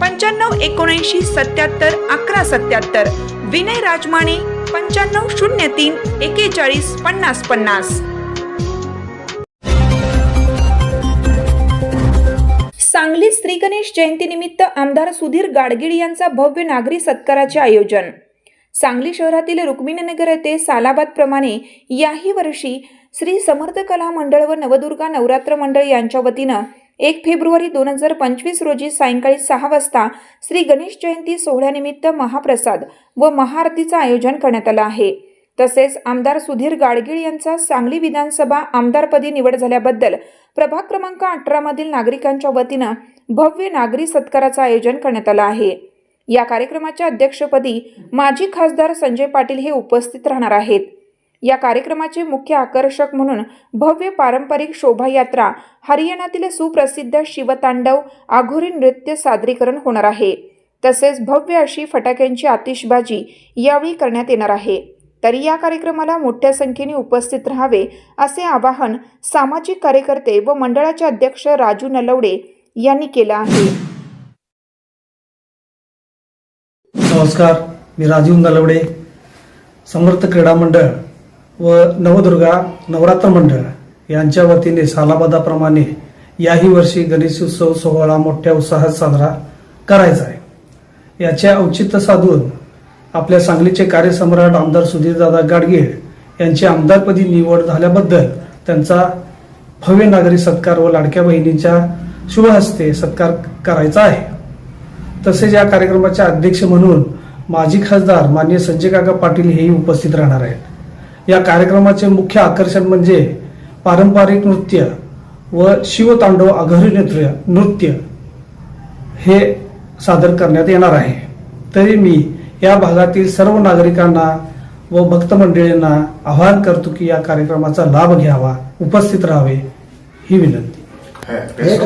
पंच्याण्णव एकोणऐंशी सत्याहत्तर अकरा सत्याहत्तर. विनय राजमाने पंच्याण्णव शून्य तीन एकेचाळीस पन्नास पन्नास. सांगली श्री गणेश जयंतीनिमित्त आमदार सुधीर गाडगीळ यांचा भव्य नागरी सत्काराचे आयोजन. सांगली शहरातील रुक्मिणीनगर येथे सालाबाद प्रमाणे याही वर्षी श्री समर्थ कला मंडळ व नवदुर्गा नवरात्र मंडळ यांच्या वतीनं एक फेब्रुवारी दोन हजार पंचवीस रोजी सायंकाळी सहा वाजता श्री गणेश जयंती सोहळ्यानिमित्त महाप्रसाद व महाआरतीचं आयोजन करण्यात आलं आहे. तसेच आमदार सुधीर गाडगीळ यांचा सांगली विधानसभा आमदारपदी निवड झाल्याबद्दल प्रभाग क्रमांक अठरा मधील नागरिकांच्या वतीनं भव्य नागरी सत्काराचं आयोजन करण्यात आलं आहे. या कार्यक्रमाच्या अध्यक्षपदी माजी खासदार संजय पाटील हे उपस्थित राहणार आहेत. या कार्यक्रमाचे मुख्य आकर्षक म्हणून भव्य पारंपरिक शोभायात्रा हरियाणातील सुप्रसिद्ध शिवतांडव आघोरी नृत्य सादरीकरण होणार आहे. तसेच भव्य अशी फटाक्यांची आतिषबाजी यावेळी करण्यात येणार आहे. तरी या कार्यक्रमाला मोठ्या संख्येने उपस्थित राहावे असे आवाहन सामाजिक कार्यकर्ते व मंडळाचे अध्यक्ष राजू नलवडे यांनी केलं आहे. नमस्कार मी राजीव नलवडे समर्थ क्रीडा मंडळ. व नवदुर्गा नवरात्र मंडळ यांच्या वतीने सालाबादाप्रमाणे याही वर्षी गणेशोत्सव सोहळा मोठ्या उत्साहात साजरा करायचा आहे. याचे औचित्य साधून आपल्या सांगलीचे कार्यसम्राट आमदार सुधीरदादा गाडगीळ यांची आमदारपदी निवड झाल्याबद्दल त्यांचा भव्य नागरी सत्कार व लाडक्या बहिणींच्या शुभ हस्ते सत्कार करायचा आहे. तसेच या कार्यक्रमाचे अध्यक्ष म्हणून माजी खासदार मान्य संजय काका पाटील हेही उपस्थित राहणार आहेत. या कार्यक्रमाचे मुख्य आकर्षण म्हणजे पारंपरिक नृत्य व शिवतांडव आघारी नृत्य नृत्य हे सादर करण्यात येणार आहे. तरी मी या भागातील सर्व नागरिकांना व भक्त मंडळींना आवाहन करतो की या कार्यक्रमाचा लाभ घ्यावा उपस्थित राहावे ही विनंती.